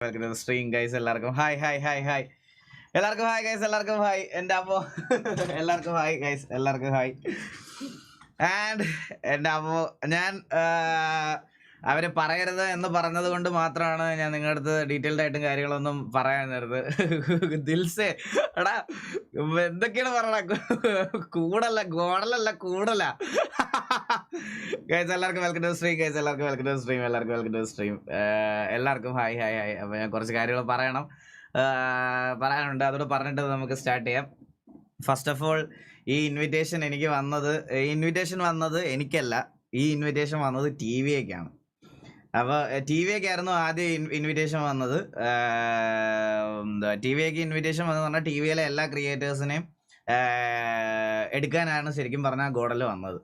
Welcome stream guys എല്ലാവർക്കും hi hi hi hi എല്ലാവർക്കും hi guys എല്ലാവർക്കും ഹായ് എന്റെ അമ്മോ. എല്ലാവർക്കും ഹായ് ഗൈസ് എല്ലാവർക്കും ഹായ് ആൻഡ് എന്റെ അമ്മോ. ഞാൻ അവർ പറയരുത് എന്ന് പറഞ്ഞത് കൊണ്ട് മാത്രമാണ് ഞാൻ നിങ്ങളുടെ അടുത്ത് ഡീറ്റെയിൽഡ് ആയിട്ടും കാര്യങ്ങളൊന്നും പറയാൻ നേരത് ദിൽസേ എടാ എന്തൊക്കെയാണ് പറയണ? കൂടല്ല ഗോഡലല്ല കൂടല. ഗൈസ് എല്ലാവർക്കും വെൽക്കം ടു സ്ട്രീം ഗൈസ് എല്ലാവർക്കും വെൽക്കം ടു സ്ട്രീം എല്ലാവർക്കും വെൽക്കം ടു സ്ട്രീം എല്ലാവർക്കും ഹായ് ഹായ് ഹായ് അപ്പോൾ ഞാൻ കുറച്ച് കാര്യങ്ങൾ പറയണം. പറയാനുണ്ട്. അതോട് പറഞ്ഞിട്ട് നമുക്ക് സ്റ്റാർട്ട് ചെയ്യാം. ഫസ്റ്റ് ഓഫ് ഓൾ ഈ ഇൻവിറ്റേഷൻ എനിക്ക് വന്നത് ഇൻവിറ്റേഷൻ വന്നത് എനിക്കല്ല. ഈ ഇൻവിറ്റേഷൻ വന്നത് ടി വിയൊക്കെയാണ് അപ്പോൾ ടി വിയൊക്കെ ആയിരുന്നു ആദ്യം ഇൻവിറ്റേഷൻ വന്നത്. ടി ടി വിയൊക്കെ ഇൻവിറ്റേഷൻ വന്നത് പറഞ്ഞാൽ ടി വിയിലെ എല്ലാ ക്രിയേറ്റേഴ്സിനെയും എടുക്കാനാണ് ശരിക്കും പറഞ്ഞാൽ ഗോഡൽ വന്നത്.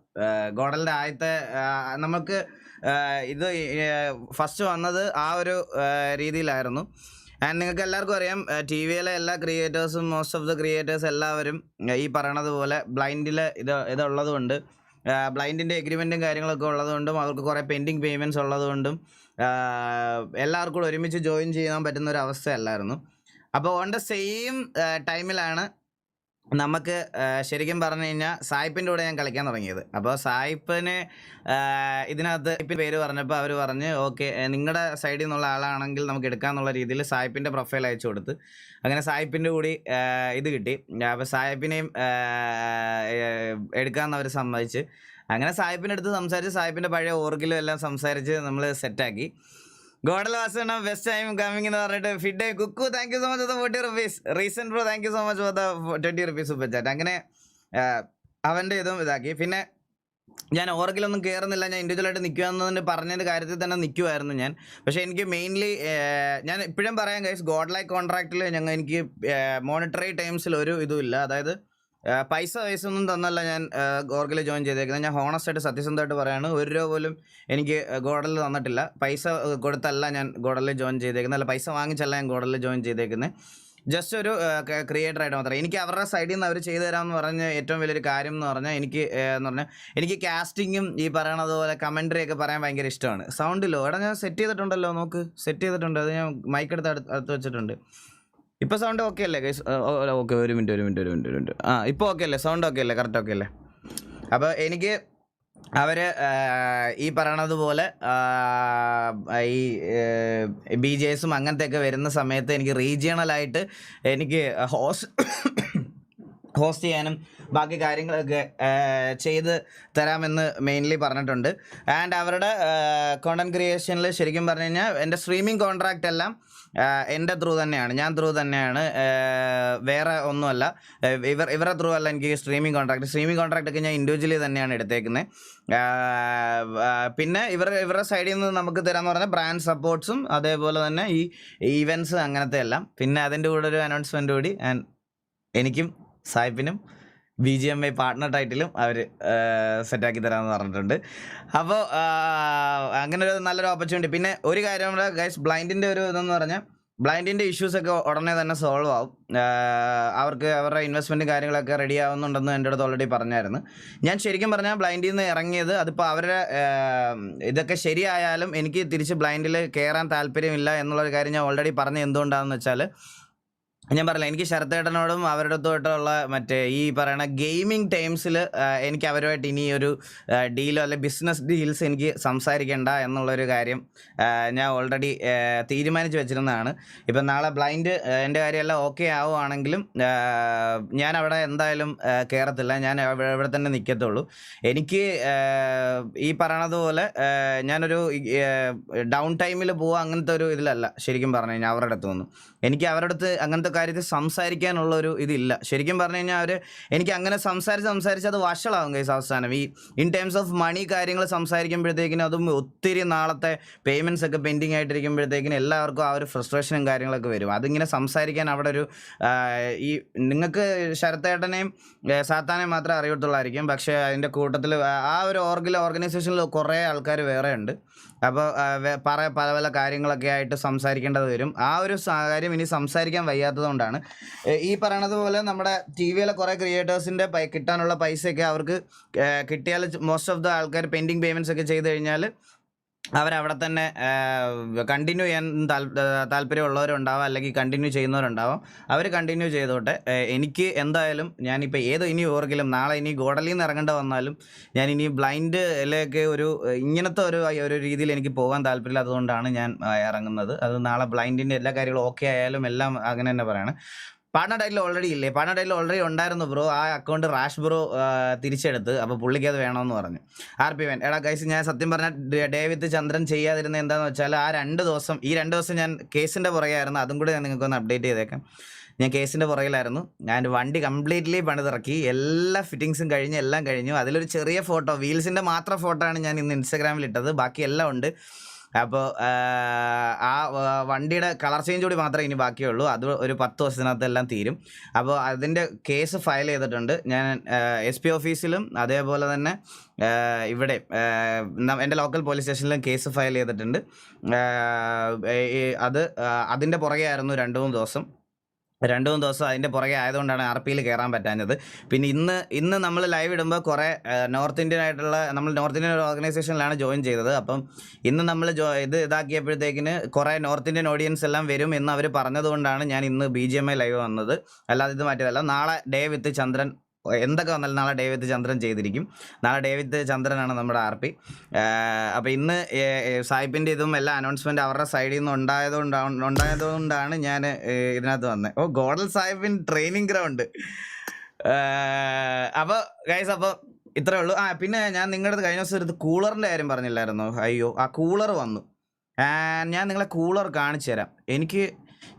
ഗോഡലിന്റെ ആദ്യത്തെ നമുക്ക് ഇത് ഫസ്റ്റ് വന്നത് ആ ഒരു രീതിയിലായിരുന്നു. ആൻഡ് നിങ്ങൾക്ക് എല്ലാവർക്കും അറിയാം ടി വിയിലെ എല്ലാ ക്രിയേറ്റേഴ്സും മോസ്റ്റ് ഓഫ് ദ ക്രിയേറ്റേഴ്സ് എല്ലാവരും ഈ പറയണത് പോലെ ബ്ലൈൻഡിൽ ഇത് ഇതുള്ളത് കൊണ്ട് ബ്ലൈൻഡിന്റെ എഗ്രിമെന്റും കാര്യങ്ങളൊക്കെ ഉള്ളതുകൊണ്ടും അവർക്ക് കുറേ പെൻഡിങ് പേയ്മെന്റ്സ് ഉള്ളതുകൊണ്ടും എല്ലാവർക്കും ഒരുമിച്ച് ജോയിൻ ചെയ്യാൻ പറ്റുന്ന ഒരു അവസ്ഥയല്ലായിരുന്നു. അപ്പോൾ ഓൺ ദ സെയിം ടൈമിലാണ് നമുക്ക് ശരിക്കും പറഞ്ഞു കഴിഞ്ഞാൽ സായിപ്പിന്റെ കൂടെ ഞാൻ കളിക്കാൻ തുടങ്ങിയത്. അപ്പോൾ സായിപ്പിന് ഇതിനകത്ത് ഇപ്പം പേര് പറഞ്ഞപ്പോൾ അവർ പറഞ്ഞ് ഓക്കെ നിങ്ങളുടെ സൈഡിൽ നിന്നുള്ള ആളാണെങ്കിൽ നമുക്ക് എടുക്കാമെന്നുള്ള രീതിയിൽ സായിപ്പിന്റെ പ്രൊഫൈൽ അയച്ചു കൊടുത്ത്. അങ്ങനെ സായിപ്പിന്റെ കൂടി ഇത് കിട്ടി. അപ്പോൾ സായിപ്പിനെയും എടുക്കാമെന്ന് അവർ സമ്മതിച്ച്. അങ്ങനെ സായിപ്പിന്റെ അടുത്ത് സംസാരിച്ച് സായിപ്പിന്റെ പഴയ ഓർഗിലും എല്ലാം സംസാരിച്ച് നമ്മൾ സെറ്റാക്കി. ഗോഡൽ വാസണ ബെസ്റ്റ് ടൈം കമ്മിങ് എന്ന് പറഞ്ഞിട്ട് ഫിഡ് Kuku thank you so much for forty rupees recent bro thank you so much for the twenty rupees super chat അങ്ങനെ അവന്റെ ഇതും ഇതാക്കി. പിന്നെ ഞാൻ ഓർക്കിലൊന്നും കയറുന്നില്ല ഞാൻ ഇൻഡിവിജ്വലായിട്ട് നിൽക്കുമെന്നതിന് പറഞ്ഞതിന്റെ കാര്യത്തിൽ തന്നെ നിൽക്കുമായിരുന്നു ഞാൻ. പക്ഷേ എനിക്ക് മെയിൻലി ഞാൻ ഇപ്പോഴും പറയാം ഗോഡ് ലൈക്ക് കോൺട്രാക്റ്റിൽ ഞങ്ങൾ എനിക്ക് മോണിറ്ററി ടൈംസിൽ ഒരു ഇതുമില്ല അതായത് പൈസ പൈസ ഒന്നും തന്നല്ല ഞാൻ ഗോർഗിൽ ജോയിൻ ചെയ്തേക്കുന്നത്. ഞാൻ ഹോണസ്റ്റ് ആയിട്ട് സത്യസന്ധമായിട്ട് പറയാണ് ഒരു രൂപ പോലും എനിക്ക് ഗോഡലിൽ തന്നിട്ടില്ല. പൈസ കൊടുത്തല്ല ഞാൻ ഗോഡലിൽ ജോയിൻ ചെയ്തേക്കുന്നത്. അല്ല പൈസ വാങ്ങിച്ചല്ല ഞാൻ ഗോഡലിൽ ജോയിൻ ചെയ്തേക്കുന്നത്. ജസ്റ്റ് ഒരു ക്രിയേറ്റർ ആയിട്ട് മാത്രമേ എനിക്ക് അവരുടെ സൈഡിൽ നിന്ന് അവർ ചെയ്തു തരാമെന്ന് പറഞ്ഞ ഏറ്റവും വലിയൊരു കാര്യം എന്ന് പറഞ്ഞാൽ എനിക്ക് എന്ന് പറഞ്ഞാൽ എനിക്ക് കാസ്റ്റിങ്ങും ഈ പറയണത് പോലെ ഒക്കെ പറയാൻ ഭയങ്കര ഇഷ്ടമാണ്. സൗണ്ടിലോ എടാ ഞാൻ സെറ്റ് ചെയ്തിട്ടുണ്ടല്ലോ നോക്ക്. സെറ്റ് ചെയ്തിട്ടുണ്ട്. അത് ഞാൻ മൈക്കെടുത്ത് അടുത്ത് വെച്ചിട്ടുണ്ട്. ഇപ്പോൾ സൗണ്ട് ഓക്കെ അല്ലേ ഓക്കെ ഒരു മിനിറ്റ് ഒരു മിനിറ്റ് ഒരു മിനിറ്റ് ഒരു മിനിറ്റ് ആ ഇപ്പൊ ഓക്കെ അല്ലേ? സൗണ്ട് ഓക്കെ അല്ലേ? കറക്റ്റ് ഓക്കെ അല്ലേ? അപ്പോൾ എനിക്ക് അവർ ഈ പറയണത് പോലെ ഈ ബി ജെ എസും അങ്ങനത്തെയൊക്കെ വരുന്ന സമയത്ത് എനിക്ക് റീജിയണലായിട്ട് എനിക്ക് ഹോസ്റ്റ് ഹോസ്റ്റ് ചെയ്യാനും ബാക്കി കാര്യങ്ങളൊക്കെ ചെയ്ത് തരാമെന്ന് മെയിൻലി പറഞ്ഞിട്ടുണ്ട്. ആൻഡ് അവരുടെ കോണ്ടന്റ് ക്രിയേഷനിൽ ശരിക്കും പറഞ്ഞു കഴിഞ്ഞാൽ എന്റെ സ്ട്രീമിംഗ് കോൺട്രാക്റ്റ് എല്ലാം എന്റെ ത്രൂ തന്നെയാണ്. ഞാൻ ത്രൂ തന്നെയാണ് വേറെ ഒന്നുമല്ല. ഇവർ ഇവരുടെ ത്രൂ അല്ല എനിക്ക് സ്ട്രീമിംഗ് കോൺട്രാക്ട് സ്ട്രീമിംഗ് കോൺട്രാക്റ്റ് ഒക്കെ ഞാൻ ഇൻഡിവിജ്വലി തന്നെയാണ് എടുത്തേക്കുന്നത് പിന്നെ ഇവർ ഇവരുടെ സൈഡിൽ നിന്ന് നമുക്ക് തരാമെന്ന് പറഞ്ഞാൽ ബ്രാൻഡ് സപ്പോർട്ട്സും അതേപോലെ തന്നെ ഈ ഇവന്റ്സ് അങ്ങനത്തെ എല്ലാം. പിന്നെ അതിന്റെ കൂടെ ഒരു അനൗൺസ്മെന്റ് കൂടി ആൻഡ് എനിക്കും സായിപ്പിനും B G M I partner ടൈറ്റിലും അവർ സെറ്റാക്കി തരാമെന്ന് പറഞ്ഞിട്ടുണ്ട്. അപ്പോൾ അങ്ങനെ ഒരു നല്ലൊരു ഓപ്പർച്യൂണിറ്റി പിന്നെ ഒരു കാര്യം കൂടെ ഗൈസ് ബ്ലൈൻഡിന്റെ ഒരു ഇതെന്ന് പറഞ്ഞാൽ ബ്ലൈൻഡിന്റെ ഇഷ്യൂസൊക്കെ ഉടനെ തന്നെ സോൾവ് ആവും. അവർക്ക് അവരുടെ ഇൻവെസ്റ്റ്മെന്റും കാര്യങ്ങളൊക്കെ റെഡി ആവുന്നുണ്ടെന്ന് എന്റെ അടുത്ത് ഓൾറെഡി പറഞ്ഞായിരുന്നു. ഞാൻ ശരിക്കും പറഞ്ഞാൽ ബ്ലൈൻഡിൽ നിന്ന് ഇറങ്ങിയത് അതിപ്പോൾ അവരുടെ ഇതൊക്കെ ശരിയായാലും എനിക്ക് തിരിച്ച് ബ്ലൈൻഡിൽ കയറാൻ താല്പര്യമില്ല എന്നുള്ളൊരു കാര്യം ഞാൻ ഓൾറെഡി പറഞ്ഞത് എന്തുകൊണ്ടാണെന്ന് വെച്ചാൽ ഞാൻ പറഞ്ഞില്ല എനിക്ക് ശരത്തേട്ടനോടും അവരുടെ തൊട്ടുള്ള മറ്റേ ഈ പറയണ ഗെയിമിംഗ് ടൈംസിൽ എനിക്ക് അവരുമായിട്ട് ഇനി ഒരു ഡീലോ അല്ലെ ബിസിനസ് ഡീൽസ് എനിക്ക് സംസാരിക്കേണ്ട എന്നുള്ളൊരു കാര്യം ഞാൻ ഓൾറെഡി തീരുമാനിച്ച് വെച്ചിരുന്നതാണ്. ഇപ്പം നാളെ ബ്ലൈൻഡ് എന്റെ കാര്യമെല്ലാം ഓക്കെ ആവുകയാണെങ്കിലും ഞാൻ അവിടെ എന്തായാലും കയറത്തില്ല ഞാൻ ഇവിടെ തന്നെ നിൽക്കത്തുള്ളൂ എനിക്ക് ഈ പറയണതുപോലെ ഞാനൊരു ഡൗൺ ടൈമിൽ പോവുക അങ്ങനത്തെ ഒരു ഇതിലല്ല ശരിക്കും പറഞ്ഞു കഴിഞ്ഞാൽ അവരുടെ അടുത്ത് നിന്ന് എനിക്ക് അവരുടെ അടുത്ത് അങ്ങനത്തെ കാര്യത്തിൽ സംസാരിക്കാനുള്ള ഒരു ഇതില്ല. ശരിക്കും പറഞ്ഞു കഴിഞ്ഞാൽ അവർ എനിക്ക് അങ്ങനെ സംസാരിച്ച് സംസാരിച്ച് അത് വഷളാവും കൈസ് അവസാനം. ഈ ഇൻ ടേംസ് ഓഫ് മണി കാര്യങ്ങൾ സംസാരിക്കുമ്പോഴത്തേക്കിനും അതും ഒത്തിരി നാളത്തെ പേയ്മെന്റ്സ് ഒക്കെ പെൻഡിങ് ആയിട്ടിരിക്കുമ്പോഴത്തേക്കിനും എല്ലാവർക്കും ആ ഒരു ഫ്രസ്ട്രേഷനും കാര്യങ്ങളൊക്കെ വരും. അതിങ്ങനെ സംസാരിക്കാൻ അവിടെ ഒരു ഈ നിങ്ങൾക്ക് ശരത്തേട്ടനെയും സാത്താനെ സാത്താനെയും മാത്രമേ അറിയത്തുള്ളായിരിക്കും. പക്ഷേ അതിന്റെ കൂട്ടത്തിൽ ആ ഒരു ഓർഗിൽ ഓർഗനൈസേഷനിൽ കുറേ ആൾക്കാർ വേറെ ഉണ്ട്. അപ്പോൾ പറ പല പല കാര്യങ്ങളൊക്കെ ആയിട്ട് സംസാരിക്കേണ്ടത് വരും. ആ ഒരു കാര്യം ഇനി സംസാരിക്കാൻ വയ്യാത്തതുകൊണ്ടാണ് ഏ, ഈ പറയണത് പോലെ നമ്മുടെ ടി വിയിലെ കുറേ ക്രിയേറ്റേഴ്സിന്റെ കിട്ടാനുള്ള പൈസയൊക്കെ അവർക്ക് കിട്ടിയാൽ മോസ്റ്റ് ഓഫ് ദ ആൾക്കാർ പെൻഡിങ് പേയ്മെന്റ്സ് ഒക്കെ ചെയ്ത് കഴിഞ്ഞാൽ അവരവിടെ തന്നെ കണ്ടിന്യൂ ചെയ്യാൻ താല്പര്യമുള്ളവരുണ്ടാവാം അല്ലെങ്കിൽ കണ്ടിന്യൂ ചെയ്യുന്നവരുണ്ടാവാം. അവർ കണ്ടിന്യൂ ചെയ്തോട്ടെ. എനിക്ക് എന്തായാലും ഞാനിപ്പോൾ ഏതോ ഇനി ഓർക്കിലും നാളെ ഇനി ഗോഡലിൽ നിന്ന് ഇറങ്ങേണ്ട വന്നാലും ഞാൻ ഇനി ബ്ലൈൻഡ് ബ്ലൈൻഡിലേക്ക് ഒരു ഇങ്ങനത്തെ ഒരു ഒരു രീതിയിൽ എനിക്ക് പോകാൻ താല്പര്യമില്ലാത്തതുകൊണ്ടാണ് ഞാൻ ഇറങ്ങുന്നത്. അത് നാളെ ബ്ലൈൻഡിന്റെ എല്ലാ കാര്യങ്ങളും ഓക്കെ ആയാലും എല്ലാം അങ്ങനെ തന്നെ പറയാണ്. പാർട്ണർ ടൈറ്റിൽ ഓൾറെഡി ഇല്ലേ? പാർട്ണർ ടൈറ്റിൽ ഓൾറെഡി ഉണ്ടായിരുന്നു ബ്രോ ആ അക്കൗണ്ട് റാഷ് ബ്രോ തിരിച്ചെടുത്ത്. അപ്പോൾ പുള്ളിക്ക് അത് വേണമെന്ന് പറഞ്ഞു. ആർ പി വൻ. എടാ കൈസ് ഞാൻ സത്യം പറഞ്ഞാൽ ഡേവിഡ് ചന്ദ്രൻ ചെയ്യാതിരുന്ന എന്താണെന്ന് വെച്ചാൽ ആ രണ്ട് ദിവസം ഈ രണ്ട് ദിവസം ഞാൻ കേസിന്റെ പുറകെയായിരുന്നു. അതും കൂടി ഞാൻ നിങ്ങൾക്കൊന്ന് അപ്ഡേറ്റ് ചെയ്തേക്കാം. ഞാൻ കേസിന്റെ പുറകിലായിരുന്നു. ഞാൻ വണ്ടി കംപ്ലീറ്റ്ലി പണിതിറക്കി. എല്ലാ ഫിറ്റിങ്സും കഴിഞ്ഞ് എല്ലാം കഴിഞ്ഞു. അതിലൊരു ചെറിയ ഫോട്ടോ വീൽസിന്റെ മാത്രം ഫോട്ടോ ആണ് ഞാൻ ഇന്ന് ഇൻസ്റ്റാഗ്രാമിൽ ഇട്ടത്. ബാക്കി എല്ലാം ഉണ്ട്. അപ്പോൾ ആ വണ്ടിയുടെ കളർ ചേഞ്ച് കൂടി മാത്രമേ ഇനി ബാക്കിയുള്ളൂ. അത് ഒരു പത്ത് ദിവസത്തിനകത്തെല്ലാം തീരും. അപ്പോൾ അതിന്റെ കേസ് ഫയൽ ചെയ്തിട്ടുണ്ട്. ഞാൻ എസ് പി ഓഫീസിലും അതേപോലെ തന്നെ ഇവിടെ എന്റെ ലോക്കൽ പോലീസ് സ്റ്റേഷനിലും കേസ് ഫയൽ ചെയ്തിട്ടുണ്ട്. അത് അതിന്റെ പുറകെ ആയിരുന്നു രണ്ട് മൂന്ന് ദിവസം. രണ്ട് മൂന്ന് ദിവസം അതിന്റെ പുറകെ ആയതുകൊണ്ടാണ് ആർ പിയിൽ കയറാൻ പറ്റാഞ്ഞത്. പിന്നെ ഇന്ന് ഇന്ന് നമ്മൾ ലൈവ് ഇടുമ്പോൾ കുറേ നോർത്ത് ഇന്ത്യൻ ആയിട്ടുള്ള നമ്മൾ നോർത്ത് ഇന്ത്യൻ ഓർഗനൈസേഷനിലാണ് ജോയിൻ ചെയ്തത്. അപ്പം ഇന്ന് നമ്മൾ ജോ ഇത് ഇതാക്കിയപ്പോഴത്തേക്കിന് കുറേ നോർത്ത് ഇന്ത്യൻ ഓഡിയൻസ് എല്ലാം വരും എന്ന് അവർ പറഞ്ഞതുകൊണ്ടാണ് ഞാൻ ഇന്ന് B G M I live വന്നത്. അല്ലാതെ ഇത് മാറ്റിയതല്ല. നാളെ ഡേ വിത്ത് ചന്ദ്രൻ എന്തൊക്കെ വന്നാലും നാളെ ഡേവിത്ത് ചന്ദ്രൻ ചെയ്തിരിക്കും. നാളെ ഡേവിത്ത് ചന്ദ്രനാണ് നമ്മുടെ ആർ പി. അപ്പോൾ ഇന്ന് സായിപ്പിന്റെ ഇതും എല്ലാ അനൗൺസ്മെന്റ് അവരുടെ സൈഡിൽ നിന്ന് ഉണ്ടായതുകൊണ്ടാണ് ഉണ്ടായതുകൊണ്ടാണ് ഞാൻ ഇതിനകത്ത് വന്നത് ഓ ഗോഡൽ സാഹിബിൻ ട്രെയിനിങ് ഗ്രൗണ്ട് അപ്പോൾ ഗൈസ് അപ്പോൾ ഇത്രേ ഉള്ളൂ. ആ പിന്നെ ഞാൻ നിങ്ങളുടെ കഴിഞ്ഞ ദിവസം ഒരു കൂളറിന്റെ കാര്യം പറഞ്ഞില്ലായിരുന്നു? അയ്യോ ആ കൂളർ വന്നു. ഞാൻ നിങ്ങളെ കൂളർ കാണിച്ചു തരാം. എനിക്ക്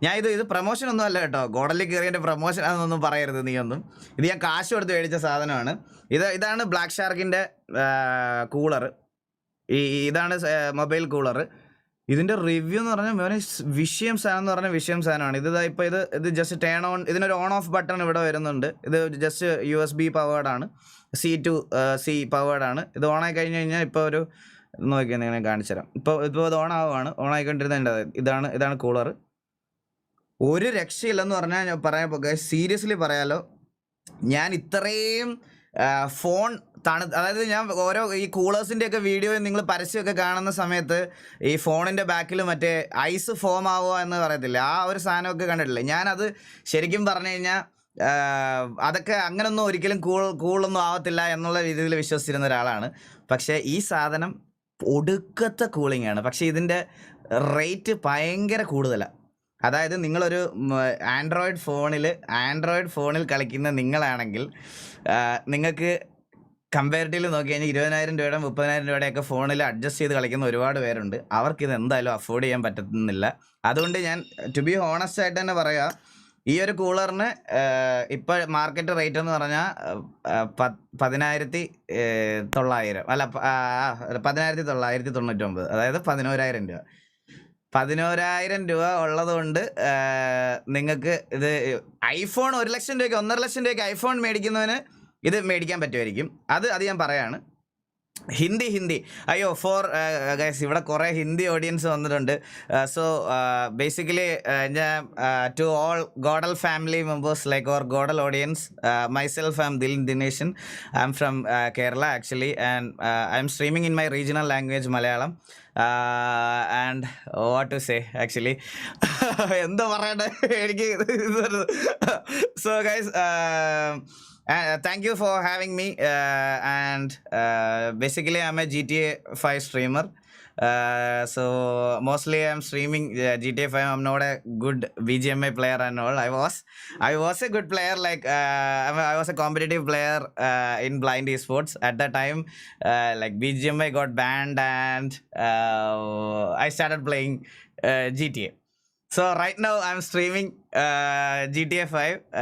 ഞാൻ ഇത് ഇത് പ്രൊമോഷൻ ഒന്നും അല്ല കേട്ടോ. ഗോഡലിൽ കയറിയതിന്റെ പ്രൊമോഷൻ ആണെന്നൊന്നും പറയരുത് നീ ഒന്നും ഇത് ഞാൻ കാശ് കൊടുത്ത് മേടിച്ച സാധനമാണ്. ഇത് ഇതാണ് ബ്ലാക്ക് ഷാർക്കിന്റെ കൂളർ ഈ ഇതാണ് മൊബൈൽ കൂളർ ഇതിന്റെ റിവ്യൂ എന്ന് പറഞ്ഞാൽ മോനെ വിഷയം സാധനം എന്ന് പറഞ്ഞാൽ വിഷയം സാധനമാണ്. ഇത് ഇപ്പോൾ ഇത് ഇത് ജസ്റ്റ് ടേൺ ഓൺ ഇതിനൊരു ഓൺ ഓഫ് ബട്ടൺ ഇവിടെ വരുന്നുണ്ട്. ഇത് ജസ്റ്റ് യു എസ് ബി പവേർഡാണ് സി ടു സി പവേർഡാണ് ഇത് ഓൺ ആയി കഴിഞ്ഞ് കഴിഞ്ഞാൽ ഇപ്പോൾ ഒരു നോക്കിയാൽ നിങ്ങൾ കാണിച്ചു തരാം ഇപ്പോൾ ഇപ്പോൾ ഇത് ഓൺ ആവുകയാണ് ഓൺ ഇതാണ് ഇതാണ് കൂളർ ഒരു രക്ഷയില്ലെന്ന് പറഞ്ഞാൽ പറയാൻ സീരിയസ്ലി പറയാലോ. ഞാൻ ഇത്രയും ഫോൺ തണു അതായത് ഞാൻ ഓരോ ഈ കൂളേഴ്സിന്റെ ഒക്കെ വീഡിയോ നിങ്ങൾ പരസ്യമൊക്കെ കാണുന്ന സമയത്ത് ഈ ഫോണിന്റെ ബാക്കിൽ മറ്റേ ഐസ് ഫോം ആവുക എന്ന് പറയത്തില്ല? ആ ഒരു സാധനമൊക്കെ കണ്ടിട്ടില്ല? ഞാനത് ശരിക്കും പറഞ്ഞു കഴിഞ്ഞാൽ അതൊക്കെ അങ്ങനൊന്നും ഒരിക്കലും കൂൾ കൂളൊന്നും ആവത്തില്ല എന്നുള്ള രീതിയിൽ വിശ്വസിച്ചിരുന്ന ഒരാളാണ്. പക്ഷേ ഈ സാധനം ഒടുക്കത്തെ കൂളിംഗ് ആണ്. പക്ഷേ ഇതിന്റെ റേറ്റ് ഭയങ്കര കൂടുതലാണ് അതായത് നിങ്ങളൊരു ആൻഡ്രോയിഡ് ഫോണിൽ ആൻഡ്രോയിഡ് ഫോണിൽ കളിക്കുന്ന നിങ്ങളാണെങ്കിൽ നിങ്ങൾക്ക് കമ്പാരിറ്റീവ് നോക്കി കഴിഞ്ഞാൽ ഇരുപതിനായിരം രൂപയുടെ മുപ്പതിനായിരം രൂപയുടെയൊക്കെ ഫോണിൽ അഡ്ജസ്റ്റ് ചെയ്ത് കളിക്കുന്ന ഒരുപാട് പേരുണ്ട്. അവർക്ക് ഇത് എന്തായാലും അഫോർഡ് ചെയ്യാൻ പറ്റുന്നില്ല. അതുകൊണ്ട് ഞാൻ ടു ബി ഹോണസ്റ്റ് ആയിട്ട് തന്നെ പറയാം ഈ ഒരു കൂളറിന് ഇപ്പോൾ മാർക്കറ്റ് റേറ്റ് എന്ന് പറഞ്ഞാൽ പതിനായിരത്തി തൊള്ളായിരം അല്ല പതിനായിരത്തി തൊള്ളായിരത്തി തൊണ്ണൂറ്റൊമ്പത് അതായത് പതിനോരായിരം രൂപ. പതിനോരായിരം രൂപ ഉള്ളതുകൊണ്ട് നിങ്ങൾക്ക് ഇത് ഐഫോൺ ഒരു ലക്ഷം രൂപയ്ക്ക് ഒന്നര ലക്ഷം രൂപയ്ക്ക് ഐഫോൺ മേടിക്കുന്നതിന് ഇത് മേടിക്കാൻ പറ്റുമായിരിക്കും. അത് അത് ഞാൻ പറയാണ്. ഹിന്ദി ഹിന്ദി. അയ്യോ ഫോർ ഗൈസ് ഇവിടെ കുറേ ഹിന്ദി ഓഡിയൻസ് വന്നിട്ടുണ്ട്. സോ ബേസിക്കലി ഞാൻ to all GodL family members like or GodL audience myself I'm Dil Dineshan I'm from Kerala actually and I'm streaming in my regional language Malayalam and what to say actually എന്താ പറയണ്ടേ? എനിക്ക് so guys thank you for having me uh, and uh, basically i'm a gta 5 streamer. Uh, so mostly i'm streaming uh, gta 5 i'm not a good bgma player and all. I was i was a good player like uh, i was a competitive player uh, in blind esports at that time. Uh, like bgma got banned and uh, i started playing uh, gta so right now I'm streaming uh, GTA 5 uh,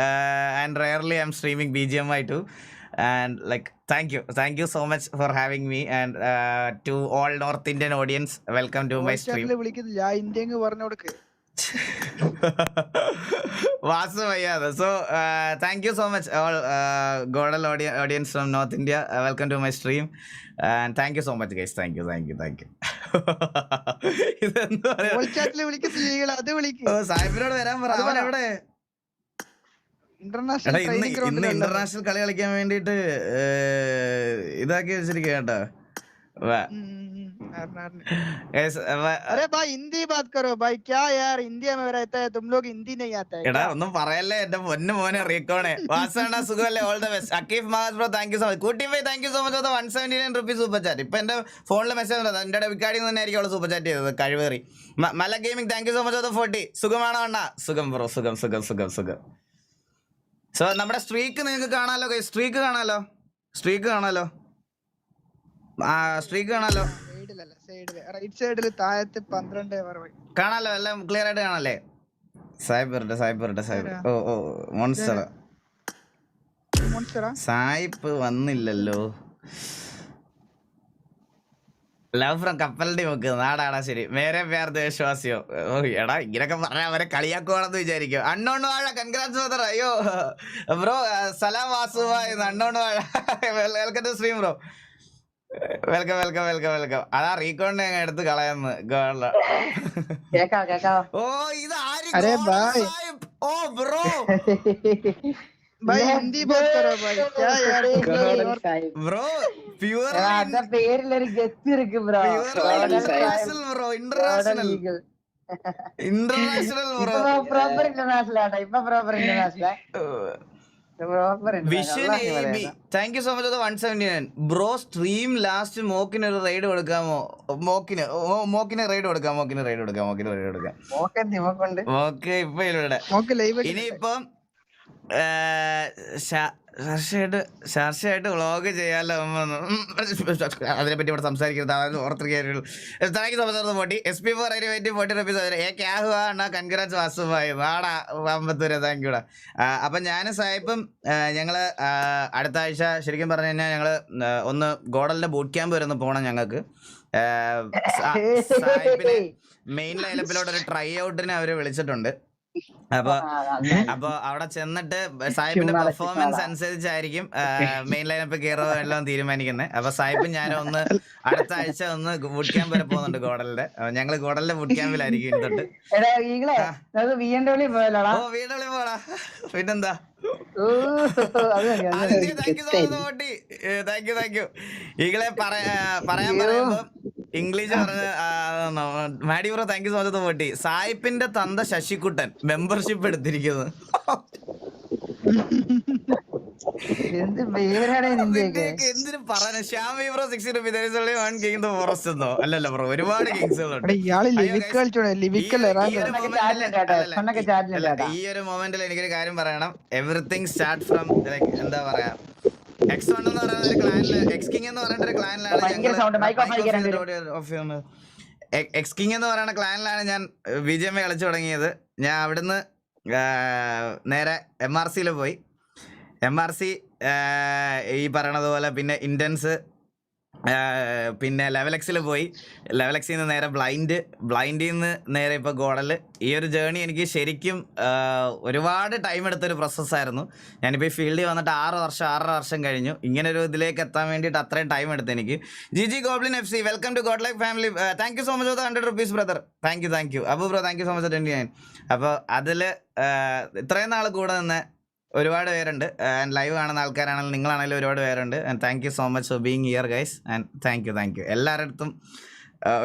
and rarely I'm streaming BGMI too. And like, thank you, thank you so much for having me and uh, to all North Indian audience, welcome to my stream. Vasu വയ്യാതെ so thank you so much all GodL audience from north India welcome to my stream and thank you so much guys thank you thank you thank you ഇതെന്താ സാഹിബിനോട് വരാൻ പറ. അവൻ എവിടെ? International കളി കളിക്കാൻ വേണ്ടിട്ട് ഇതാക്കി വെച്ചിരിക്കുക കേട്ടോ. अरे भाई हिंदी बात करो भाई क्या यार इंडिया में रहता है तुम लोग हिंदी नहीं आता है എടാ क्या? ഒന്നും പറയല്ലേ എന്റെ പൊന്നു മോനെ റീക്കോണെ വാസണ സുഖമല്ലേ all the best Akeef Mahas bro thank you so much കൂട്ടി പോയി thank you so much one seventy nine rupees super chat ഇപ്പൊ എന്റെ ഫോണിൽ മെസ്സേജ് വന്നത് എന്റെ ഡെബിറ്റ് കാർഡിൽ നിന്ന് തന്നെ ആയിരിക്കും അവള് സൂപ്പർ ചാറ്റ് ചെയ്തത് കഴിവേറി മ- മല gaming thank you so much forty സുഖമാണോ അണ്ണ സുഖം ബ്രോ സുഖം സുഖം സുഖം സുഖം സോ നമ്മുടെ സ്ട്രീക്ക് നിങ്ങൾക്ക് കാണാലോ സ്ട്രീക്ക് കാണാലോ സ്ട്രീക്ക് കാണാലോ ആ സ്ട്രീക്ക് കാണാലോ? റൈറ്റ് സൈഡിൽ താഴത്ത് പന്ത്രണ്ട് കാണാലോ? എല്ലാം ക്ലിയർ ആയിട്ട് കാണാല്ലേ സായിപ്പ് സായിപ്പ് സായിപ്പ്. ഓ ഓ മോൺസ്റ്റർ സായിപ്പ് വന്നില്ലല്ലോ. ലവ് ഫ്രം കപ്പലിന്റെ നോക്ക് നാടാടാ ശരി. മേരെ പേർ ദേശവാസിയോ ഓ എടാ ഇങ്ങനൊക്കെ പറഞ്ഞാൽ അവരെ കളിയാക്കുവാണെന്ന് വിചാരിക്കും. അണ്ണോൺ വാഴ കൺഗ്രാറ്റ്സ് ബ്രദർ അയ്യോ. ബ്രോ സലാം വാസുവായി അണ്ണോൺ വാഴ. Welcome to stream bro welcome welcome welcome welcome അതാ റീകോണിനെ അങ്ങ് എടുത്ത് കളയാന്ന്. ഗേൾ ഓ ഇത് ഓ bro. International international international thank you so much one seventy nine bro stream last മോക്കിന് ഒരു റൈഡ് കൊടുക്കാമോ മോക്കിന് മോക്കിന് റൈഡ് കൊടുക്കാം. മോക്കിന് റൈഡ് കൊടുക്കാം. മോക്കിന് റൈഡ് കൊടുക്കാം. മോക്ക് ഇപ്പൊ ഇനിയിപ്പം ഷാർഷയായിട്ട് വ്ളോഗ് ചെയ്യാമല്ലോ അതിനെപ്പറ്റി ഇവിടെ സംസാരിക്കരുത്. അതായത് പോട്ടി so much forty S P for അതിന് വേണ്ടി ഫോർട്ടി റുപ്പീസ് ഏ ക്യാഹു ആണ് കൺഗ്രാറ്റ്സ് വാസുമായി വാടാ അമ്പത്തൂര് താങ്ക് യൂടാ അപ്പം ഞാനും സായിപ്പും ഞങ്ങൾ അടുത്ത ആഴ്ച ശരിക്കും പറഞ്ഞു കഴിഞ്ഞാൽ ഞങ്ങൾ ഒന്ന് ഗോഡലിന്റെ ബൂട്ട് ക്യാമ്പ് വരെ ഒന്ന് പോകണം ഞങ്ങൾക്ക് സായിപ്പിനെ മെയിൻ ലൈലപ്പിലോട്ട് ഒരു ട്രൈ ഔട്ടിനെ അവർ വിളിച്ചിട്ടുണ്ട്. അപ്പൊ അപ്പൊ അവിടെ ചെന്നിട്ട് സാഹിബിന്റെ പെർഫോമൻസ്. അനുസരിച്ചായിരിക്കും മെയിൻ ലൈനപ്പ് കയറോ എല്ലാം തീരുമാനിക്കുന്നത് അപ്പൊ സാഹിബ് ഞാൻ ഒന്ന് അടുത്ത ആഴ്ച ഒന്ന് വുഡ് ക്യാമ്പ് വരെ പോകുന്നുണ്ട് ഗോഡലിന്റെ. ഞങ്ങൾ ഞങ്ങൾ ഗോഡലിന്റെ വുഡ് ക്യാമ്പിലായിരിക്കും ഇനി തൊട്ട്. എടാ ഈകളെ നമുക്ക് വി എൻ ഡബ്ല്യൂ പോയാലോടാ? ഓ വീടുകളിൽ പോടാ. പിന്നെന്താ? താങ്ക് യു താങ്ക് യു ഈകളെ പറയാൻ പറയുമ്പോ ഇംഗ്ലീഷ് പറഞ്ഞ Maddy bro thank you so much മോട്ടി സായിപ്പിന്റെ തന്ത ശശികുട്ടൻ മെമ്പർഷിപ്പ് എടുത്തിരിക്കുന്നു. എന്ത് പേരാണ് നിന്റെയൊക്കെ? നിന്റെയൊക്കെ എന്തിനു പറയാൻ Shyami bro sixty rupees one king the forest എന്നോ? അല്ലല്ല ബ്രോ ഒരുപാട് കിങ്സുകളുണ്ട് ഈ- ഒരു മൊമെന്റിൽ എനിക്കൊരു കാര്യം പറയണം. എവറിത്തിങ് സ്റ്റാർട്ട് ഫ്രം എന്താ പറയാ എക്സ് വൺ എന്ന് പറയുന്ന ഒരു ക്ലാനിൽ എക്സ് കിങ് എന്ന് പറയുന്ന ഒരു ക്ലാനിലാണ്. എക്സ് കിങ് എന്ന് പറയുന്ന ക്ലാനിലാണ് ഞാൻ എം കളിച്ചു തുടങ്ങിയത്. ഞാൻ അവിടുന്ന് നേരെ എം ആർ സിയിൽ പോയി. എം ആർ സി ഈ പറയണത് പോലെ പിന്നെ ഇന്റൻസ് പിന്നെ ലെവൽ എക്സിൽ പോയി. ലെവൽ എക്സിൽ നിന്ന് നേരെ ബ്ലൈൻഡ് ബ്ലൈൻഡിൽ നിന്ന് നേരെ ഇപ്പോൾ ഗോഡൽ ഈ ഒരു ജേണി എനിക്ക് ശരിക്കും ഒരുപാട് ടൈം എടുത്തൊരു പ്രോസസ്സായിരുന്നു ഞാനിപ്പോൾ ഈ ഫീൽഡിൽ വന്നിട്ട് ആറ് വർഷം ആറര വർഷം കഴിഞ്ഞു. ഇങ്ങനെ ഒരു ഇതിലേക്ക് എത്താൻ വേണ്ടിയിട്ട് അത്രയും ടൈം എടുത്തു എനിക്ക്. G G goblin F C welcome to god life family thank you so much for hundred rupees brother thank you thank you Abu bro thank you so much twenty nine അപ്പോൾ അതിൽ ഇത്രയും നാൾ കൂടെ നിന്ന് ഒരുപാട് പേരുണ്ട്. ആൻഡ് ലൈവ് കാണുന്ന ആൾക്കാരാണെങ്കിലും നിങ്ങളാണെങ്കിലും ഒരുപാട് പേരുണ്ട്. And thank you so much for being here guys and thank you thank you എല്ലാവരുടെ അടുത്തും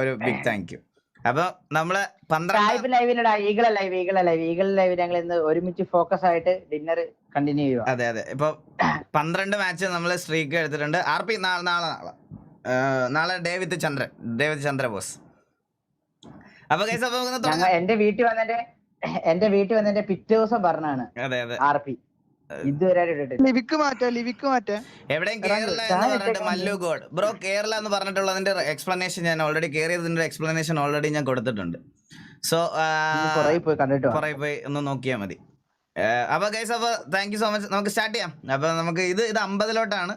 ഒരു ബിഗ് താങ്ക് യു അപ്പൊ നമ്മൾ പന്ത്രണ്ട് ലൈവിലടാ ഈകളെ ലൈവ് ഈകളെ ലൈവ് ഈകളെ ലൈവ് ഞങ്ങൾ ഇന്ന് ഒരുമിച്ച് ഫോക്കസ് ആയിട്ട് ഡിന്നർ കണ്ടിന്യൂ ചെയ്യുക അതെ അതെ. ഇപ്പൊ പന്ത്രണ്ട് മാച്ച് നമ്മൾ സ്ട്രീക്ക് എടുത്തിട്ടുണ്ട്. ആർ പി നാളെ നാളെ. നാളെ നാളെ ഡേവിത്ത് ചന്ദ്രൻ ഡേവിത് ചന്ദ്ര ബോസ്. അപ്പൊ എന്റെ വീട്ടിൽ വന്നിട്ട് എന്റെ വീട്ടിൽ വന്നിട്ട് പിറ്റേ ദിവസം പറഞ്ഞാണ് അതെ അതെ. ആർ പി ലിവിക്ക് മാറ്റാ? ലിവിക്ക് മാറ്റാ? എവിടെയും കേരള എന്ന് താഴെ പറഞ്ഞിട്ട് ഇട്ടേക്കാൻ മല്ലു ഗോഡ് ബ്രോ കേരള എന്ന് പറഞ്ഞിട്ടുള്ളതിന്റെ എക്സ്പ്ലനേഷൻ ഞാൻ ഓൾറെഡി കേറിയതിന്റെ എക്സ്പ്ലനേഷൻ ഓൾറെഡി ഞാൻ കൊടുത്തിട്ടുണ്ട്. സോ കൊറേ പോയി കണ്ടിട്ട് പോയി ഒന്ന് നോക്കിയാൽ മതി. അപ്പൊ ഗൈസ് അപ്പൊ താങ്ക് യു സോ മച്ച് നമുക്ക് സ്റ്റാർട്ട് ചെയ്യാം. അപ്പൊ നമുക്ക് ഇത് ഇത് അമ്പതിലോട്ടാണ്.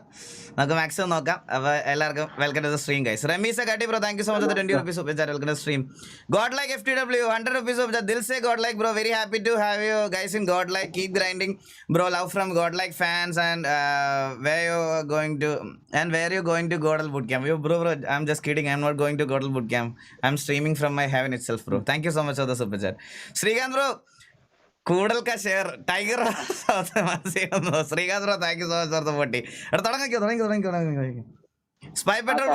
നമുക്ക് മാക്സിമം നോക്കാം. അപ്പൊ എല്ലാവർക്കും welcome to the stream guys Ramees Katti bro thank you so much twenty rupees ഉപയോഗിച്ചാൽ welcome to stream godlike F T W hundred rupees ഉപയോഗിച്ചാൽ ദിൽ say godlike bro very happy to have you guys in godlike keep grinding bro love from godlike fans and where you going to and where you going to GodL boot camp you bro bro I'm just kidding I'm not going to GodL boot camp I'm streaming from my haven itself bro thank you so much for the super chat Srikanth bro കൂടുതൽ കാ share tiger Srikanth thank you so much the പൊട്ടി. അവിടെ തുടങ്ങിക്കോ തുടങ്ങി തുടങ്ങി തുടങ്ങി spy petrol